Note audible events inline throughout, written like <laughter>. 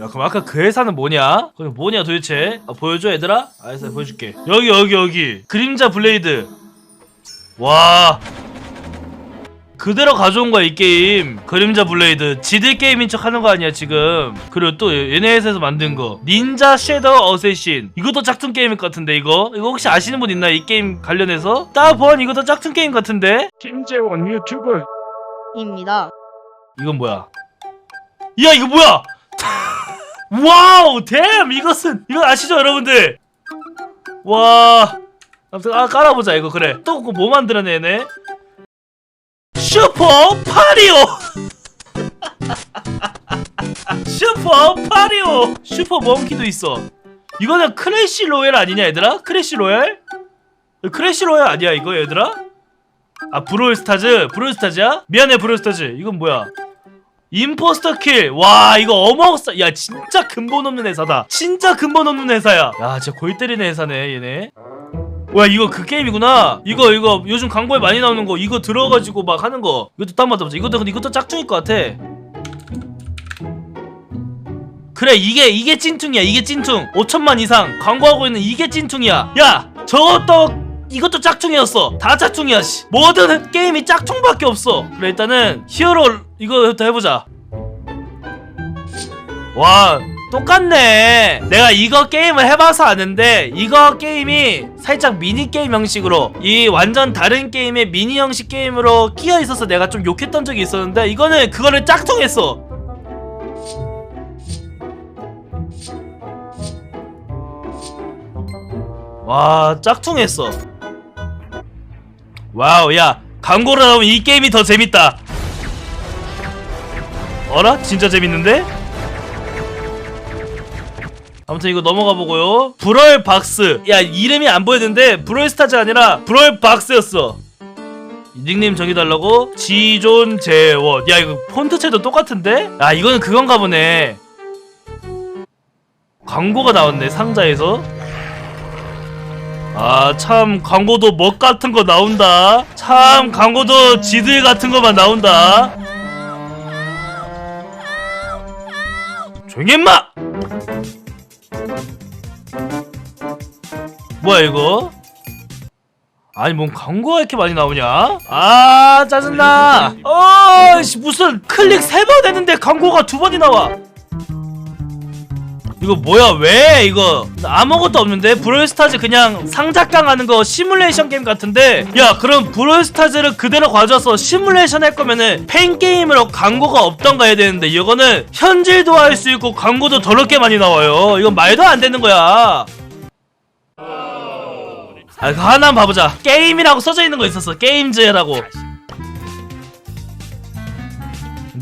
야 그럼 아까 그 회사는 뭐냐? 그게 뭐냐 도대체? 아, 보여줘 얘들아? 알았어 보여줄게. 여기 여기 여기. 그림자 블레이드. 와. 그대로 가져온 거야 이 게임. 그림자 블레이드. 지들 게임인 척 하는 거 아니야 지금. 그리고 또 얘네 회사에서 만든 거. 닌자 섀도우 어쌔신. 이것도 짝퉁 게임일 것 같은데 이거? 이거 혹시 아시는 분 있나 이 게임 관련해서? 따본 이것도 짝퉁 게임 같은데? 김재원 유튜브. 입니다. 이건 뭐야? 야 이거 뭐야 와우 댐! 이것은 이거 아시죠 여러분들? 와. 아무튼 아 깔아보자 이거 그래. 또 뭐 만들어내네? 슈퍼 파리오! <laughs> 슈퍼 파리오! 슈퍼 몽키도 있어. 이거는 크래시 로얄 아니냐 얘들아? 크래시 로얄? 크래시 로얄 아니야 이거 얘들아? 아 브롤스타즈? 브롤스타즈야? 미안해 브롤스타즈. 이건 뭐야 임포스터 킬. 와, 이거 어마어스. 야, 진짜 근본 없는 회사다. 진짜 근본 없는 회사야. 야, 진짜 골 때리는 회사네, 얘네. 와, 이거 그 게임이구나. 이거, 이거, 요즘 광고에 많이 나오는 거, 이거 들어가지고 막 하는 거. 이것도 딱 맞아보자. 이것도, 근데 이것도 짝퉁일 것 같아. 그래, 이게, 이게 찐퉁이야, 이게 찐퉁. 5천만 이상 광고하고 있는 이게 찐퉁이야. 야, 저것도 이것도 짝퉁이었어. 다 짝퉁이야, 씨. 모든 게임이 짝퉁밖에 없어. 그래, 일단은 히어로 이거부터 해보자. 와, 똑같네. 내가 이거 게임을 해봐서 아는데 이거 게임이 살짝 미니 게임 형식으로 이 완전 다른 게임의 미니 형식 게임으로 끼어 있어서 내가 좀 욕했던 적이 있었는데 이거는 그거를 짝퉁했어. 와, 짝퉁했어. 와우 야 광고로 나오면 이 게임이 더 재밌다. 어라? 진짜 재밌는데? 아무튼 이거 넘어가 보고요. 브럴 박스. 야 이름이 안 보이는데 브럴 스타즈 아니라 브럴 박스였어. 닉네임 정해달라고? 지존 재원. 야 이거 폰트체도 똑같은데? 아 이거는 그건가 보네. 광고가 나왔네 상자에서 아 참 광고도 멋 같은 거 나온다. 참 광고도 지들 같은 거만 나온다. 조용히 임마! 뭐야 이거? 아니 뭔 광고가 이렇게 많이 나오냐? 아 짜증나. 어씨 무슨 클릭 세 번 했는데 광고가 두 번이 나와 이거 뭐야? 왜? 이거 아무것도 없는데? 브롤스타즈 그냥 상작강 하는 거 시뮬레이션 게임 같은데? 야 그럼 브롤스타즈를 그대로 가져와서 시뮬레이션 할 거면은 팬 게임으로 광고가 없던가 해야 되는데 이거는 현질도 할 수 있고 광고도 더럽게 많이 나와요. 이건 말도 안 되는 거야. 아 그거 하나 봐보자. 게임이라고 써져 있는 거 있었어. 게임즈라고.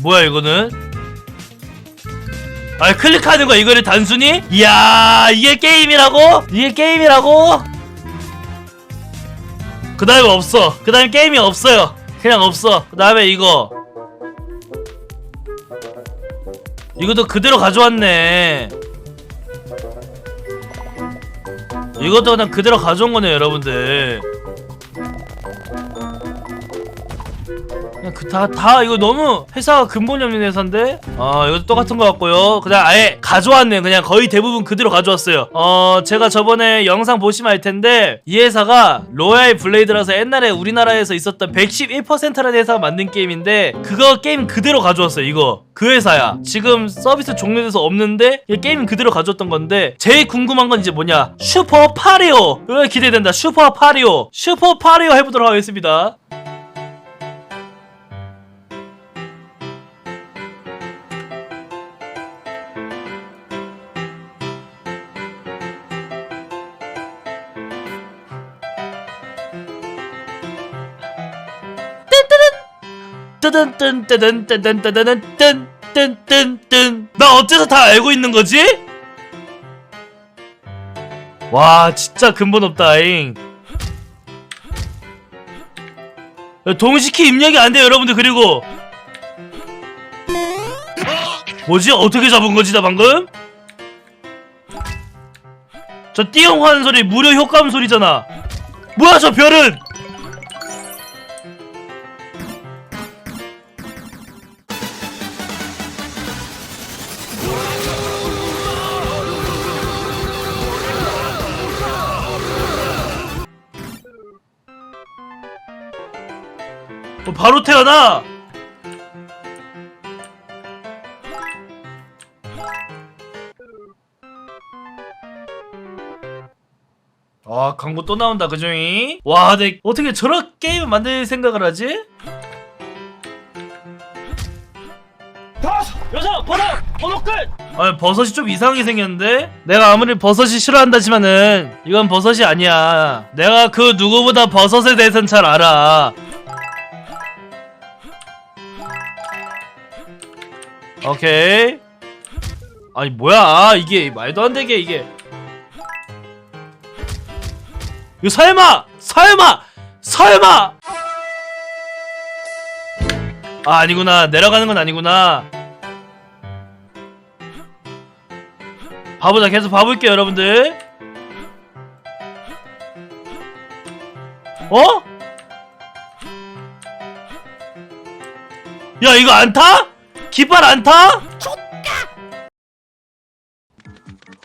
뭐야 이거는 아 클릭하는 거야 이거를 단순히? 이야 이게 게임이라고? 이게 게임이라고? 그 다음에 없어 그 다음에 게임이 없어요 그냥 없어 그 다음에 이거 이것도 그대로 가져왔네 이것도 그냥 그대로 가져온 거네요 여러분들 그냥 그 다 다 이거 너무 회사가 근본이 없는 회사인데? 어 이것도 똑같은 거 같고요. 그냥 아예 가져왔네. 그냥 거의 대부분 그대로 가져왔어요. 어 제가 저번에 영상 보시면 알 텐데 이 회사가 로얄 블레이드라서 옛날에 우리나라에서 있었던 111%라는 회사가 만든 게임인데 그거 게임 그대로 가져왔어요 이거. 그 회사야. 지금 서비스 종료돼서 없는데 이 게임 그대로 가져왔던 건데 제일 궁금한 건 이제 뭐냐? 슈퍼 파리오. 이거 기대된다. 슈퍼 파리오. 슈퍼 파리오 해보도록 하겠습니다 뜨든 뜬 뜨든 뜨든 뜨든 뜬뜬뜬뜬. 나 어째서 다 알고 있는 거지? 와 진짜 근본 없다잉. 동시키 입력이 안 돼요 여러분들 그리고. 뭐지? 어떻게 잡은 거지 나 방금? 저 띠용 하는 소리 무료 효과음 소리잖아. 뭐야 저 별은 어, 바로 태어나! 아 광고 또 나온다 그중이? 와 근데 어떻게 저런 게임을 만들 생각을 하지? 여자 번호! 번호 끝! 아 버섯이 좀 이상하게 생겼는데? 내가 아무리 버섯이 싫어한다지만은 이건 버섯이 아니야. 내가 그 누구보다 버섯에 대해서는 잘 알아 오케이. 아니 뭐야? 이게 말도 안 되게 이게. 이거 설마 설마 설마! 아 아니구나. 내려가는 건 아니구나. 봐보자. 계속 봐볼게요 여러분들. 어? 야 이거 안 타? 깃발 안 타?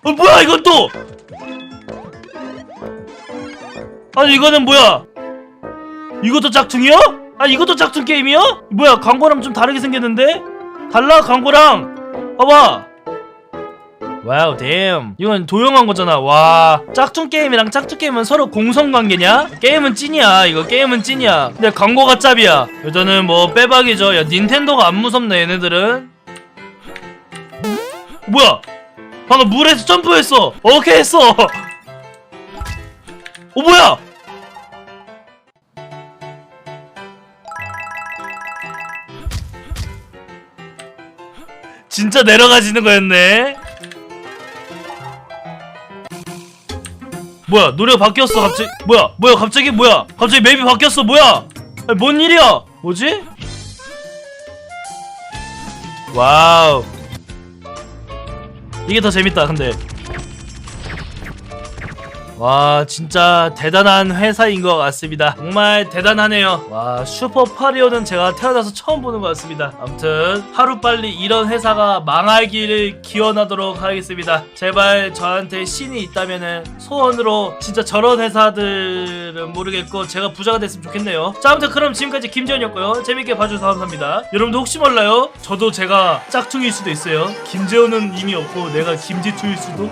어 뭐야 이건 또 아니 이거는 뭐야 이것도 짝퉁이야? 아 이것도 짝퉁 게임이야? 뭐야 광고랑 좀 다르게 생겼는데? 달라 광고랑 봐봐 와우 댐 이건 도용한 거잖아. 와. 짝퉁 게임이랑 짝퉁 게임은 서로 공성관계냐? 게임은 찐이야 이거. 게임은 찐이야. 근데 광고가 짭이야. 일단은 뭐 빼박이죠. 야 닌텐도가 안 무섭네 얘네들은. 뭐야? 방금 물에서 점프했어. 오케이 했어. 어 뭐야? 진짜 내려가지는 거였네. 뭐야 노래가 바뀌었어 갑자기. 뭐야 뭐야 갑자기 뭐야? 갑자기 맵이 바뀌었어 뭐야? 아니, 뭔 일이야? 뭐지? 와우. 이게 더 재밌다 근데 와 진짜 대단한 회사인 것 같습니다. 정말 대단하네요. 와 슈퍼 파리오는 제가 태어나서 처음 보는 것 같습니다. 아무튼 하루빨리 이런 회사가 망하기를 기원하도록 하겠습니다. 제발 저한테 신이 있다면은 소원으로 진짜 저런 회사들은 모르겠고 제가 부자가 됐으면 좋겠네요. 자 아무튼 그럼 지금까지 김재원이었고요. 재밌게 봐주셔서 감사합니다. 여러분도 혹시 몰라요? 저도 제가 짝퉁일 수도 있어요. 김재원은 이미 없고 내가 김지투일 수도